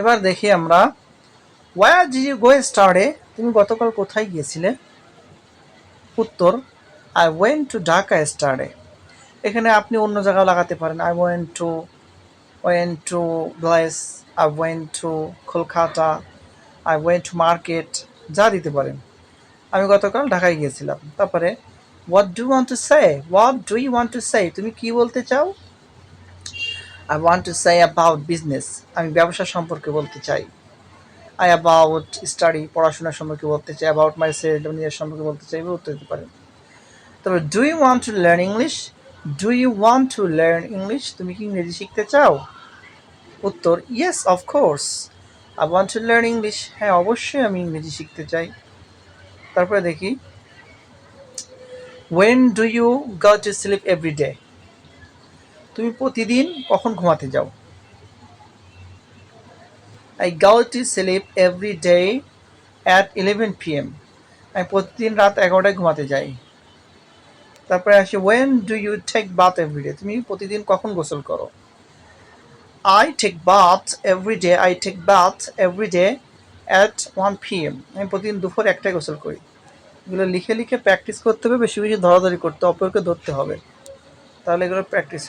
এবার দেখি আমরা ওয়ার জি ইউ গো স্টারে তুমি গতকাল কোথায় গিয়েছিলে? উত্তর আই ওয়েন টু ঢাকা স্টারে এখানে আপনি অন্য জায়গাও লাগাতে পারেন। I went to went to bless I went to Kolkata I went to market যা দিতে পারেন। আমি গতকাল ঢাকায় গিয়েছিলাম। তারপরে what do want to say what do you want to say তুমি কি বলতে চাও? I want to say about business আমি ব্যবসা সম্পর্কে বলতে চাই। আই অ্যাবাউট স্টাডি পড়াশোনা সম্পর্কে বলতে চাই অ্যাবাউট মাই সেলফ নিজের সম্পর্কে বলতে চাই উত্তর দিতে পারেন। তবে do you want to learn English do you want to learn English তুমি কি ইংরেজি শিখতে চাও? উত্তর yes of course I want to learn English হ্যাঁ অবশ্যই আমি ইংরেজি শিখতে চাই। তারপরে দেখি। When do you go to sleep every day তুমি প্রতিদিন কখন ঘুমাতে যাও? I go to sleep every day at eleven P M আমি প্রতিদিন রাত এগারোটায় ঘুমাতে যাই। তারপরে আসে when do you take bath every day তুমি প্রতিদিন কখন গোসল করো? I take bath every day I take bath every day at one P M আমি প্রতিদিন দুপুর একটায় গোসল করি। এগুলো লিখে লিখে প্র্যাকটিস করতে হবে, বেশি বেশি ধরাধরি করতে অপরকে ধরতে হবে। তাহলে এগুলো প্র্যাকটিস